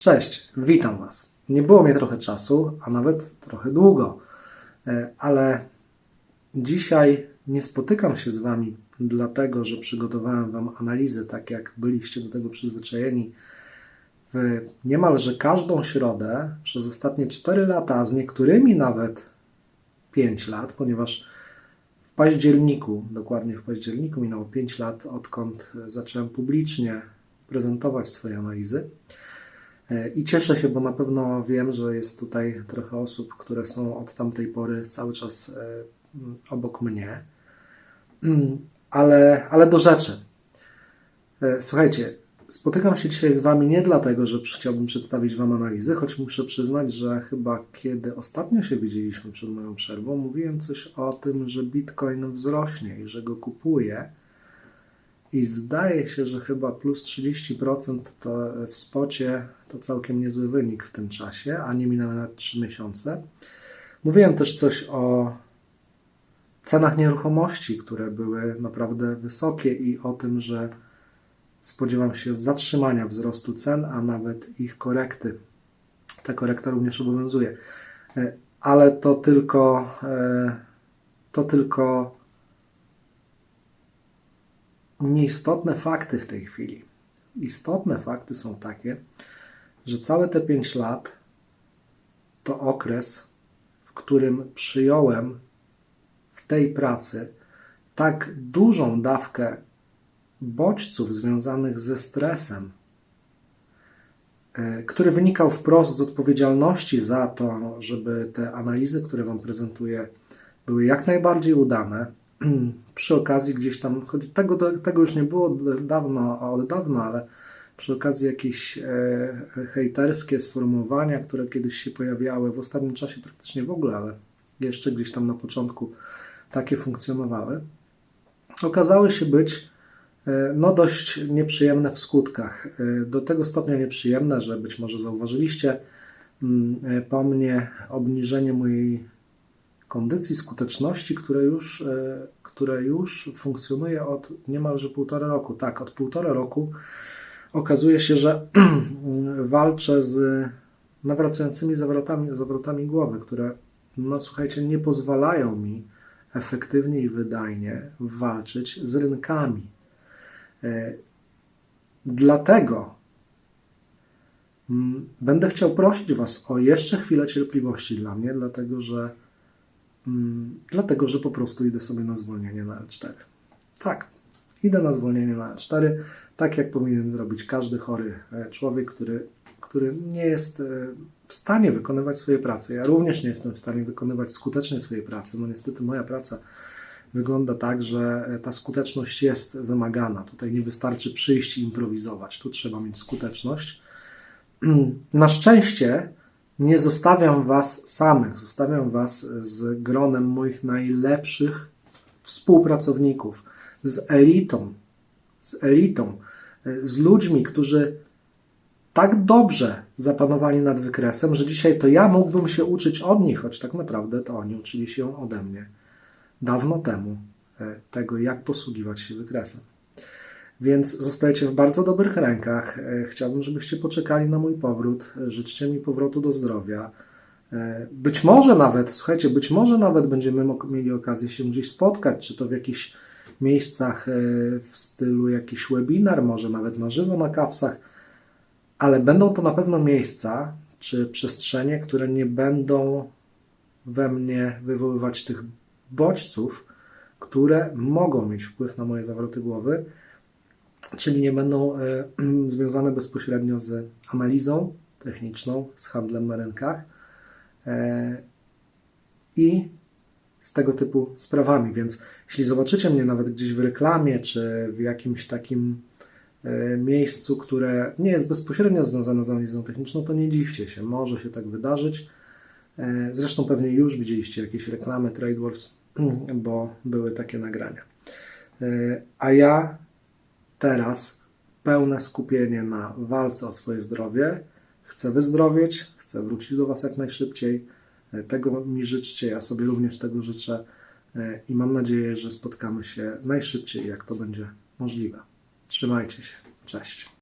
Cześć, witam Was. Nie było mnie trochę czasu, a nawet trochę długo, E, ale dzisiaj nie spotykam się z Wami dlatego, że przygotowałem Wam analizę, tak jak byliście do tego przyzwyczajeni w niemalże każdą środę przez ostatnie 4 lata, a z niektórymi nawet 5 lat, ponieważ w październiku, dokładnie w październiku minęło 5 lat, odkąd zacząłem publicznie prezentować swoje analizy. E, I cieszę się, bo na pewno wiem, że jest tutaj trochę osób, które są od tamtej pory cały czas e, obok mnie. Mm, Ale, ale do rzeczy. E, Słuchajcie, spotykam się dzisiaj z Wami nie dlatego, że chciałbym przedstawić Wam analizy, choć muszę przyznać, że chyba kiedy ostatnio się widzieliśmy przed moją przerwą, mówiłem coś o tym, że Bitcoin wzrośnie i że go kupuję. I zdaje się, że chyba plus 30% to w spocie to całkiem niezły wynik w tym czasie, a nie minęły nawet 3 miesiące. Mówiłem też coś o cenach nieruchomości, które były naprawdę wysokie i o tym, że spodziewam się zatrzymania wzrostu cen, a nawet ich korekty. Ta korekta również obowiązuje. E, Ale to tylko e, to tylko nieistotne fakty w tej chwili. Istotne fakty są takie, że całe te 5 lat to okres, w którym przyjąłem w tej pracy tak dużą dawkę bodźców związanych ze stresem, e, który wynikał wprost z odpowiedzialności za to, żeby te analizy, które Wam prezentuję, były jak najbardziej udane. Przy okazji gdzieś tam, choć tego, tego już nie było od dawno, od dawna, ale przy okazji jakieś e, hejterskie sformułowania, które kiedyś się pojawiały, w ostatnim czasie praktycznie w ogóle, ale jeszcze gdzieś tam na początku takie funkcjonowały, okazały się być e, no dość nieprzyjemne w skutkach. E, Do tego stopnia nieprzyjemne, że być może zauważyliście mm, e, po mnie obniżenie mojej kondycji, skuteczności, które już, e, które już funkcjonuje od niemalże półtora roku. Tak, od półtora roku okazuje się, że walczę z nawracającymi zawrotami, zawrotami głowy, które, no słuchajcie, nie pozwalają mi efektywnie i wydajnie walczyć z rynkami. E, Dlatego mm, będę chciał prosić Was o jeszcze chwilę cierpliwości dla mnie, dlatego że dlatego, że po prostu idę sobie na zwolnienie na L4. Tak, idę na zwolnienie na L4, tak jak powinien zrobić każdy chory e, człowiek, który, który nie jest e, w stanie wykonywać swojej pracy. Ja również nie jestem w stanie wykonywać skutecznie swojej pracy. No niestety moja praca wygląda tak, że e, ta skuteczność jest wymagana. Tutaj nie wystarczy przyjść i improwizować. Tu trzeba mieć skuteczność. Na szczęście nie zostawiam Was samych, zostawiam Was z gronem moich najlepszych współpracowników, z elitą, z elitą, z ludźmi, którzy tak dobrze zapanowali nad wykresem, że dzisiaj to ja mógłbym się uczyć od nich, choć tak naprawdę to oni uczyli się ode mnie dawno temu e, tego, jak posługiwać się wykresem. Więc zostajecie w bardzo dobrych rękach. E, Chciałbym, żebyście poczekali na mój powrót. Życzcie mi powrotu do zdrowia. E, Być może nawet, słuchajcie, być może nawet będziemy mieli okazję się gdzieś spotkać, czy to w jakichś miejscach e, w stylu jakiś webinar, może nawet na żywo na kawsach, ale będą to na pewno miejsca czy przestrzenie, które nie będą we mnie wywoływać tych bodźców, które mogą mieć wpływ na moje zawroty głowy czyli nie będą e, związane bezpośrednio z analizą techniczną, z handlem na rynkach e, i z tego typu sprawami. Więc jeśli zobaczycie mnie nawet gdzieś w reklamie, czy w jakimś takim e, miejscu, które nie jest bezpośrednio związane z analizą techniczną, to nie dziwcie się, może się tak wydarzyć. Zresztą pewnie już widzieliście jakieś reklamy TradeWars, bo były takie nagrania. A ja teraz pełne skupienie na walce o swoje zdrowie. Chcę wyzdrowieć, chcę wrócić do Was jak najszybciej. Tego mi życzcie, ja sobie również tego życzę i mam nadzieję, że spotkamy się najszybciej, jak to będzie możliwe. Trzymajcie się. Cześć.